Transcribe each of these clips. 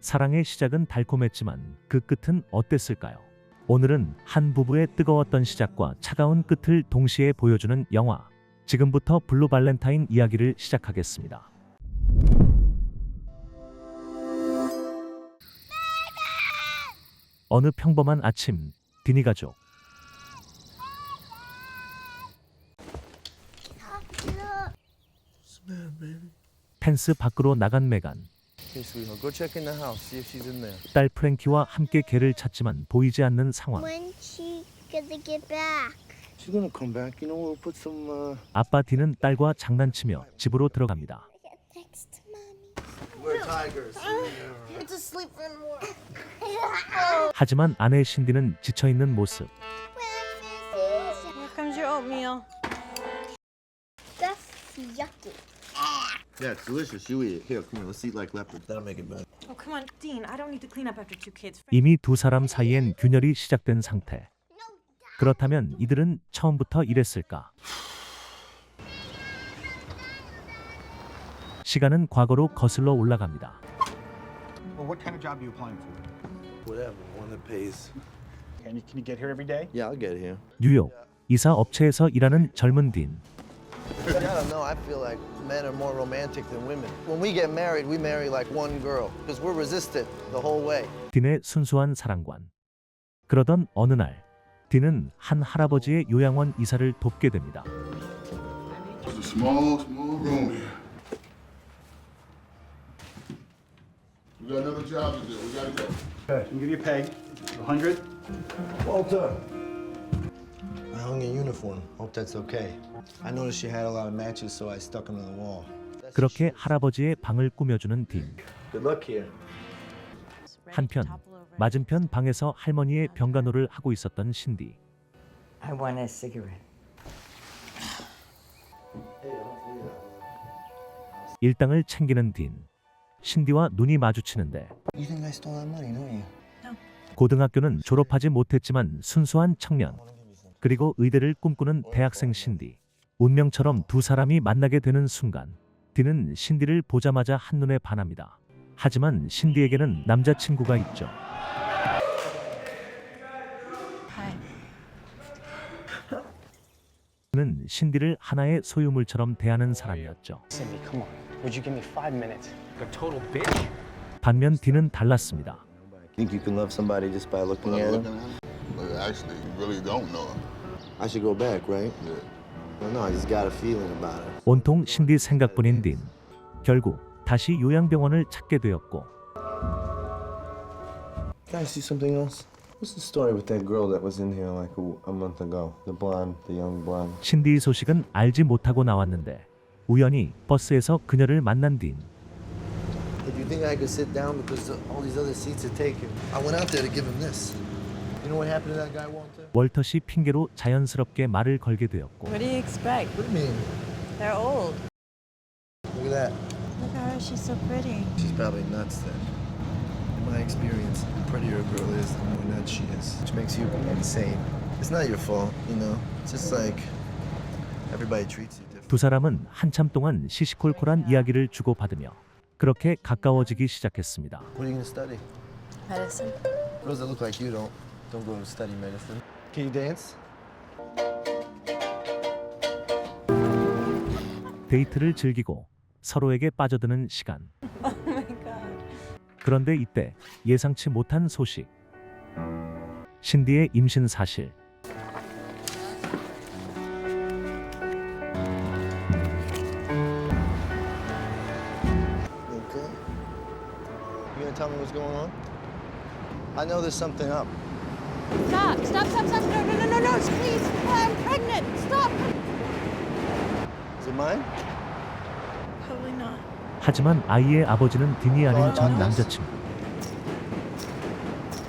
사랑의 시작은 달콤했지만 그 끝은 어땠을까요? 오늘은 한 부부의 뜨거웠던 시작과 차가운 끝을 동시에 보여주는 영화. 지금부터 블루 발렌타인 이야기를 시작하겠습니다. 어느 평범한 아침, 디니 가족. 펜스 밖으로 나간 메간. Hey, sweetheart, go check in the house, see if she's in there. 딸 프랭키와 함께 개를 찾지만 보이지 않는 상황. When she gonna get back? She's gonna come back. You know, we'll put some. Uh... 아빠 디는 딸과 장난치며 집으로 들어갑니다. Next to mommy. We're tigers. It's a sleeping one. 하지만 아내 신디는 지쳐 있는 모습. Here comes your oatmeal. That's yucky. Yeah, it's delicious. You eat it. Here, come here. Let's eat like leopards. That'll make it better. Oh, come on, Dean. I don't need to clean up after two kids. 이미 두 사람 사이엔 균열이 시작된 상태. 그렇다면 이들은 처음부터 이랬을까? 시간은 과거로 거슬러 올라갑니다. Well, what kind of job are you applying for? Whatever. One that pays. Can you, can you get here every day? Yeah, I'll get here. 뉴욕 이사 업체에서 일하는 젊은 딘. I don't know. I feel like men are more romantic than women. When we get married, we marry like one girl because we're resistant the whole way. 딘의 순수한 사랑관. 그러던 어느 날 딘은 한 할아버지의 요양원 이사를 돕게 됩니다. It's a small, small room here. We got another job to do. We gotta go. Okay, I'm gonna give you a pay. 100. Walter. I Hung a uniform. Hope that's okay. I noticed she had a lot of matches, so I stuck them to the wall. 그렇게 할아버지의 방을 꾸며주는 딘. Good luck here. 한편 맞은편 방에서 할머니의 병간호를 하고 있었던 신디. I want a cigarette. 일당을 챙기는 딘. 신디와 눈이 마주치는데 You think I stole that money, don't you? 고등학교는 졸업하지 못했지만 순수한 청년. 그리고 의대를 꿈꾸는 대학생 신디. 운명처럼 두 사람이 만나게 되는 순간 딘은 신디를 보자마자 한눈에 반합니다. 하지만 신디에게는 남자친구가 있죠. 그는 신디를 하나의 소유물처럼 대하는 사람이었죠. Cindy, come on. Would you give me five minutes? A total bitch? 반면 딘은 달랐습니다. Think you can love somebody just by looking By at looking them? at him, but actually, you really don't know him. I should go back, right? Well, no, I just got a feeling about it. 온통 신디 생각뿐인 딘. 결국 다시 요양병원을 찾게 되었고 Can I see something else? What's the story with that girl that was in here like a, a month ago? The blonde, the young blonde. 신디 소식은 알지 못하고 나왔는데 우연히 버스에서 그녀를 만난 딘. Did you think I could sit down because all these other seats are taken? I went out there to give him this. 월터 씨 핑계로 자연스럽게 말을 걸게 되었고 What do you expect? What do you mean? They're old. Look at that. Look at her. She's so pretty. She's probably nuts then. In my experience, the prettier a girl is, the more nuts she is, which makes you insane. It's not your fault, you know. It's just like everybody treats you different. 두 사람은 한참 동안 시시콜콜한 이야기를 주고받으며 그렇게 가까워지기 시작했습니다. What are you gonna study? Medicine. Girls that look like you don't don't go to study medicine. Can you dance? 데이트를 즐기고 서로에게 빠져드는 시간. Oh my god. 그런데 이때 예상치 못한 소식. 신디의 임신 사실. You okay? You gonna tell me what's going on? I know there's something up. Stop! Stop! Stop! Stop! No! No! No! No! No! Please! I'm pregnant! Stop! Is it mine? Probably not. 하지만 아이의 아버지는 딘이 아닌 전 남자친구.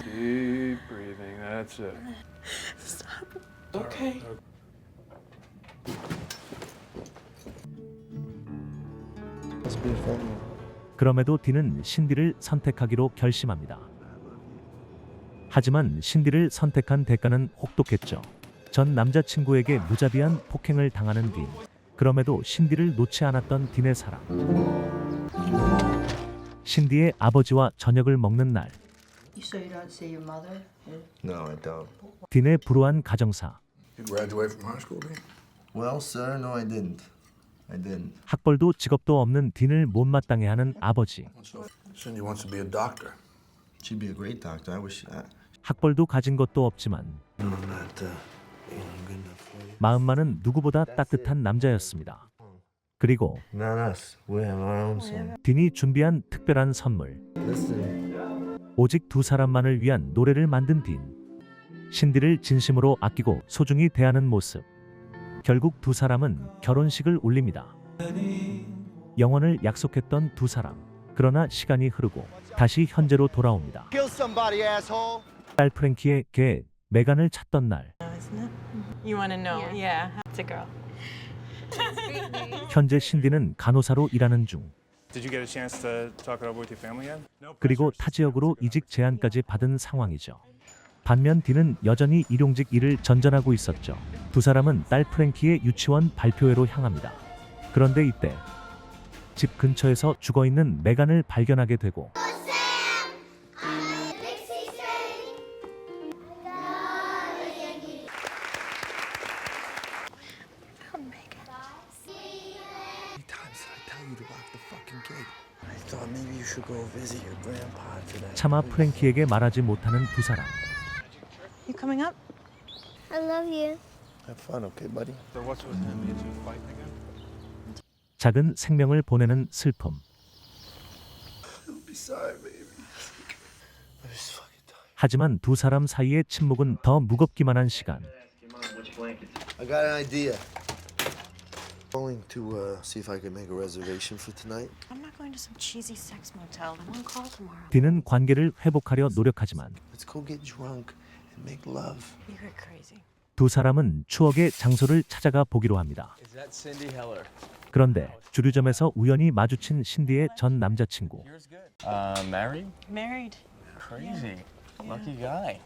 Keep breathing. That's it. Okay. Must be a family. 그럼에도 딘은 신디를 선택하기로 결심합니다. 하지만 신디를 선택한 대가는 혹독했죠. 전 남자친구에게 무자비한 폭행을 당하는 딘. 그럼에도 신디를 놓지 않았던 딘의 사랑. 신디의 아버지와 저녁을 먹는 날 so you don't see your mother? No, I don't. 딘의 불우한 가정사 You graduate from high school, Dean? Well, sir, no, I didn't. I didn't. 학벌도 직업도 없는 딘을 못마땅해 하는 아버지 So Cindy wants to be a doctor. She'd be a great doctor. I wish. I, 학벌도 가진 것도 없지만 I'm not uh, you know, good enough for you. 마음만은 누구보다 따뜻한 남자였습니다. 그리고 Not us. We have our own son. 딘이 준비한 특별한 선물 Listen. 오직 두 사람만을 위한 노래를 만든 딘. 신디를 진심으로 아끼고 소중히 대하는 모습. 결국 두 사람은 결혼식을 올립니다. 영원을 약속했던 두 사람. 그러나 시간이 흐르고 다시 현재로 돌아옵니다. Kill somebody, asshole. 딸 프랭키의 개 메간을 찾던 날. 현재 신디는 간호사로 일하는 중. Did you get a chance to talk it over with your family yet? No 그리고 타 지역으로 이직 제안까지 받은 상황이죠. 반면 딘은 여전히 일용직 일을 전전하고 있었죠. 두 사람은 딸 프랭키의 유치원 발표회로 향합니다. 그런데 이때 집 근처에서 죽어 있는 메간을 발견하게 되고 차마 프랭키에게 말하지 못하는 두 사람. You coming up? I love you. Have fun, okay, buddy? So what's with him? You two fighting again? 작은 생명을 보내는 슬픔. Be sorry, baby. I'm just fucking tired. 하지만 두 사람 사이의 침묵은 더 무겁기만 한 시간. I got an idea. Calling to uh, see if I can make a reservation for tonight. I'm not going to some cheesy sex motel. I'm on call tomorrow. 딘은 관계를 회복하려 노력하지만 Let's go get drunk and make love. You're crazy. 두 사람은 추억의 장소를 찾아가 보기로 합니다. Is that Cindy Heller? 그런데 주류점에서 우연히 마주친 신디의 전 남자친구. Here's good. Uh, married? Married. Crazy. Lucky guy.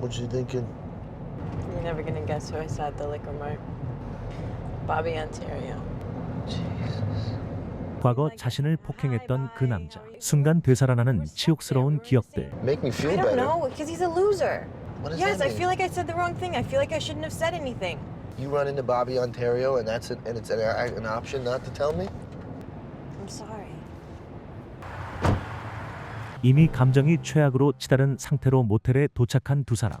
What you thinking? You're never gonna guess who I saw at the liquor mart. Bobby Ontario. 과거 자신을 폭행했던 그 남자. 순간 되살아나는 치욕스러운 기억들. Make me I feel don't better. know, because he's a loser. What does Yes, that I mean? feel like I said the wrong thing. I feel like I shouldn't have said anything. You run into Bobby Ontario, and that's an, and it's an, an option not to tell me. I'm sorry. 이미 감정이 최악으로 치달은 상태로 모텔에 도착한 두 사람.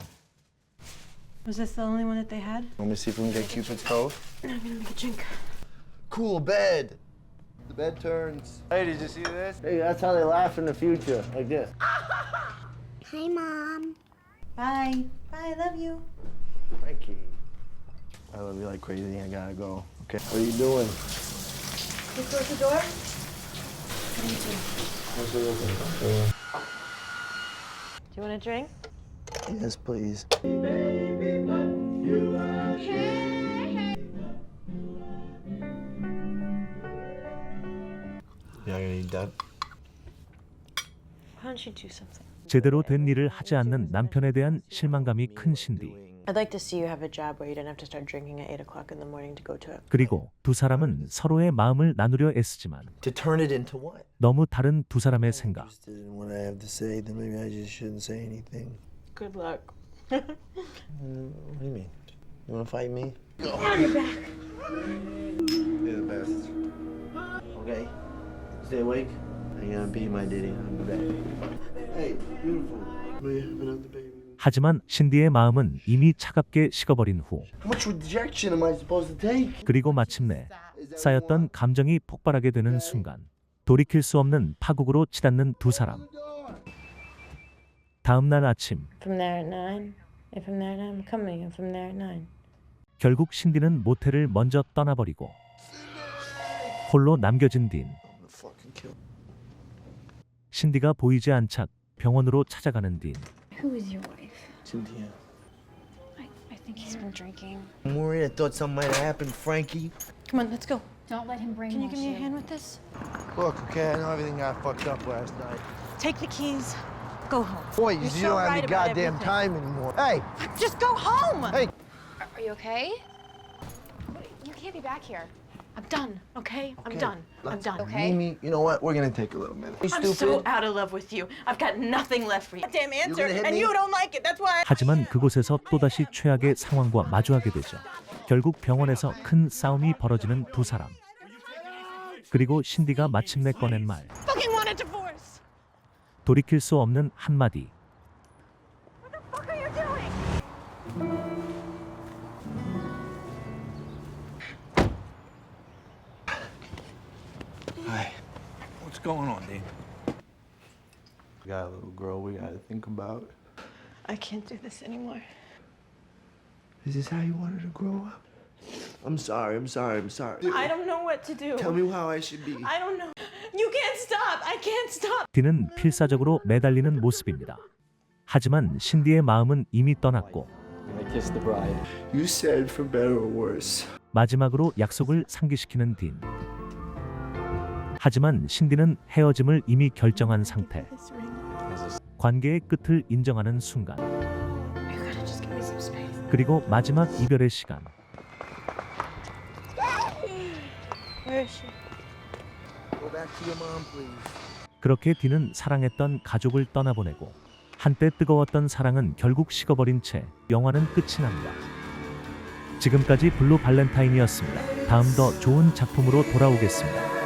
Was this the only one that they had? Let me see if we can get Cupid's Cove. I'm gonna make a drink. Cool bed. The bed turns. Hey, did you see this? Hey, that's how they laugh in the future, like this. Hi, Mom. Bye. Bye, I love you. Frankie. I love you like crazy. I gotta go. Okay. What are you doing? You close the door? Do you want a drink? Yes, please. Yeah, I need that. Why don't you do something? 제대로 된 일을 하지 않는 남편에 대한 실망감이 큰 신디. I'd like to see you have a job where you don't have to start drinking at 8 o'clock in the morning to go to it. 그리고 두 사람은 서로의 마음을 나누려 애쓰지만 To turn it into what? 너무 다른 두 사람의 생각. Interested in what I have to say, then maybe I just shouldn't say anything. Good luck. Mm, What do you mean? You wanna fight me? Go. You're the best. Okay. Stay awake. I'm gonna be my. I'll be back. Hey, beautiful. We have another baby. 하지만 신디의 마음은 이미 차갑게 식어버린 후 How much rejection am I supposed to take? 그리고 마침내 쌓였던 감정이 폭발하게 되는 순간 돌이킬 수 없는 파국으로 치닫는 두 사람. 다음 날 아침 From there at 9? If I'm there at 9, I'm coming. If I'm there at 9. 결국 신디는 모텔을 먼저 떠나버리고 홀로 남겨진 딘. 신디가 보이지 않자 병원으로 찾아가는 딘. Who is your wife? Cynthia. I, I think he's been drinking. I'm worried. I thought something might have happened, Frankie. Come on, let's go. Don't let him bring Can you give me a hand with this? Look, okay, I know everything got fucked up last night. Take the keys. Go home. Boy, You're you so don't have right any about goddamn everything. time anymore. Hey, Just go home! Hey. Are you okay? You can't be back here. I'm done, okay? I'm Okay, done. I'm let's- done. Okay. Mimi, you know what? We're gonna take a little minute. I'm so out of love with you. I've got nothing left for you. Damn answer, hit and me? you don't like it. That's why. 하지만 그곳에서 또다시 최악의 상황과 마주하게 되죠. 결국 병원에서 큰 싸움이 벌어지는 두 사람. 그리고 신디가 마침내 꺼낸 말. 돌이킬 수 없는 한마디. What are you doing? Hi. What's going on, Dean? We got a little girl we gotta think about. I can't do this anymore. Is this how you wanted to grow up? I'm sorry, I'm sorry, I'm sorry. I don't know what to do. Tell me how I should be. I don't know. You can't stop. I can't stop. 디는 필사적으로 매달리는 모습입니다. 하지만 신디의 마음은 이미 떠났고 I kissed the bride. You said for better or worse. 마지막으로 약속을 상기시키는 딘. 하지만 신디는 헤어짐을 이미 결정한 상태. 관계의 끝을 인정하는 순간. 그리고 마지막 이별의 시간. Where is she? 그렇게 디는 사랑했던 가족을 떠나보내고 한때 뜨거웠던 사랑은 결국 식어버린 채 영화는 끝이 납니다. 지금까지 블루 발렌타인이었습니다. 다음 더 좋은 작품으로 돌아오겠습니다.